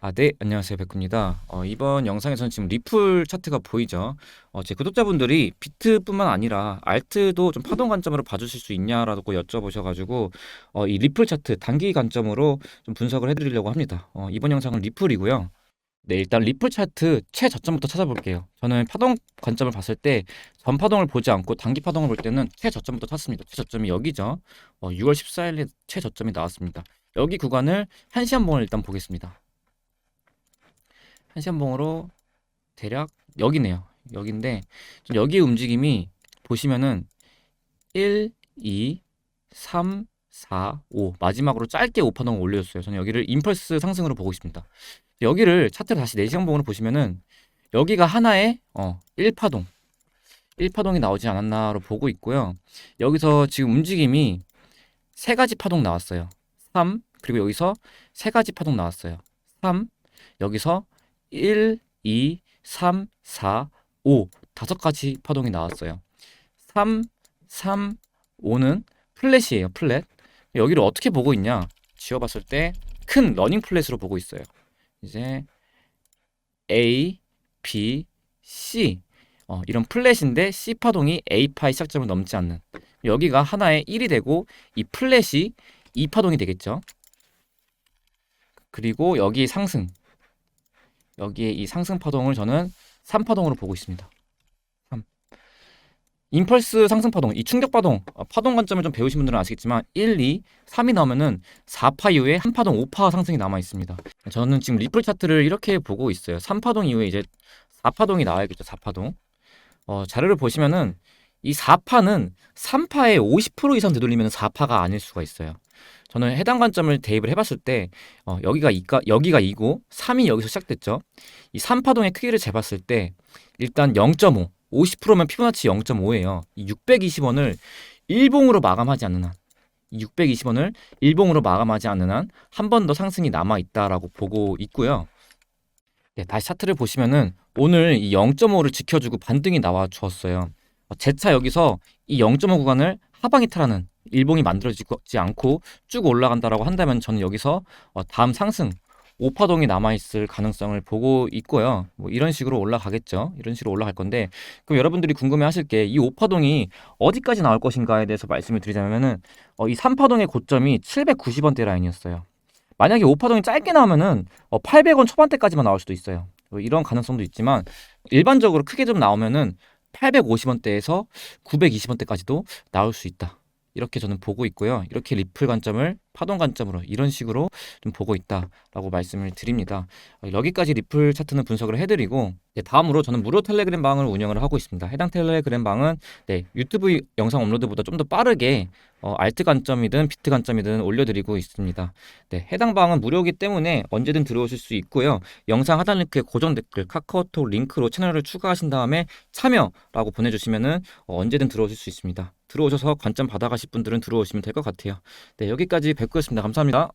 아, 네, 안녕하세요. 백구입니다. 어, 이번 영상에서는 지금 리플 차트가 보이죠? 어, 제 구독자분들이 비트뿐만 아니라 알트도 좀 파동 관점으로 봐주실 수 있냐라고 여쭤보셔가지고, 어, 이 리플 차트 단기 관점으로 좀 분석을 해드리려고 합니다. 어, 이번 영상은 리플이고요. 네, 일단 리플 차트 최저점부터 찾아볼게요. 저는 파동 관점을 봤을 때 전파동을 보지 않고 단기 파동을 볼 때는 최저점부터 찾습니다. 최저점이 여기죠. 어, 6월 14일에 최저점이 나왔습니다. 여기 구간을 한시한봉을 일단 보겠습니다. 한시한봉으로 대략 여기네요. 여기인데 좀 여기의 움직임이 보시면은 1, 2, 3, 4, 5 마지막으로 짧게 5파동을 올려줬어요. 저는 여기를 임펄스 상승으로 보고 있습니다. 여기를 차트를 다시 4시간봉으로 보시면은 여기가 하나의 어 1파동 1파동이 나오지 않았나로 보고 있고요. 여기서 지금 움직임이 세 가지 파동 나왔어요. 3 그리고 여기서 세 가지 파동 나왔어요. 3 여기서 1, 2, 3, 4, 5 다섯 가지 파동이 나왔어요. 3, 3, 5는 플랫이에요. 플랫. 여기를 어떻게 보고 있냐? 지워봤을 때 큰 러닝 플랫으로 보고 있어요. 이제 A, B, C 어, 이런 플랫인데 C 파동이 A 파의 시작점을 넘지 않는 여기가 하나의 1이 되고 이 플랫이 2 파동이 되겠죠. 그리고 여기 상승 여기에 이 상승 파동을 저는 3 파동으로 보고 있습니다. 3. 임펄스 상승 파동, 이 충격 파동, 어, 파동 관점을 좀 배우신 분들은 아시겠지만 1, 2, 3이 나오면은 4파 이후에 한 파동 5파 상승이 남아 있습니다. 저는 지금 리플 차트를 이렇게 보고 있어요. 3파동 이후에 이제 4파동이 나와야겠죠. 4파동. 어, 자료를 보시면은 이 4파는 3파의 50% 이상 되돌리면 4파가 아닐 수가 있어요. 저는 해당 관점을 대입을 해봤을 때 어, 여기가 이가 여기가 이고 3이 여기서 시작됐죠. 이 3파동의 크기를 재봤을 때 일단 0.5, 50%면 피보나치 0.5예요. 이 620원을 일봉으로 마감하지 않는 한, 이 620원을 일봉으로 마감하지 않는 한 한 번 더 상승이 남아 있다라고 보고 있고요. 네, 다시 차트를 보시면은 오늘 이 0.5를 지켜주고 반등이 나와 주었어요. 어, 재차 여기서 이 0.5 구간을 하방 이탈하는 일봉이 만들어지지 않고 쭉 올라간다라고 한다면 저는 여기서 어, 다음 상승 5파동이 남아있을 가능성을 보고 있고요. 뭐 이런 식으로 올라가겠죠. 이런 식으로 올라갈 건데, 그럼 여러분들이 궁금해 하실 게이 5파동이 어디까지 나올 것인가에 대해서 말씀을 드리자면은, 어, 이 3파동의 고점이 790원대 라인이었어요. 만약에 5파동이 짧게 나오면은, 어, 800원 초반대까지만 나올 수도 있어요. 뭐 이런 가능성도 있지만, 일반적으로 크게 좀 나오면은 850원대에서 920원대까지도 나올 수 있다. 이렇게 저는 보고 있고요. 이렇게 리플 관점을 파동 관점으로 이런 식으로 좀 보고 있다라고 말씀을 드립니다. 어, 여기까지 리플 차트는 분석을 해드리고 네, 다음으로 저는 무료 텔레그램 방을 운영을 하고 있습니다. 해당 텔레그램 방은 네, 유튜브 영상 업로드보다 좀 더 빠르게 어, 알트 관점이든 비트 관점이든 올려드리고 있습니다. 네, 해당 방은 무료이기 때문에 언제든 들어오실 수 있고요. 영상 하단 링크에 고정 댓글 카카오톡 링크로 채널을 추가하신 다음에 참여라고 보내주시면은 어, 언제든 들어오실 수 있습니다. 들어오셔서 관점 받아가실 분들은 들어오시면 될 것 같아요. 네, 여기까지 뵙겠습니다. 감사합니다.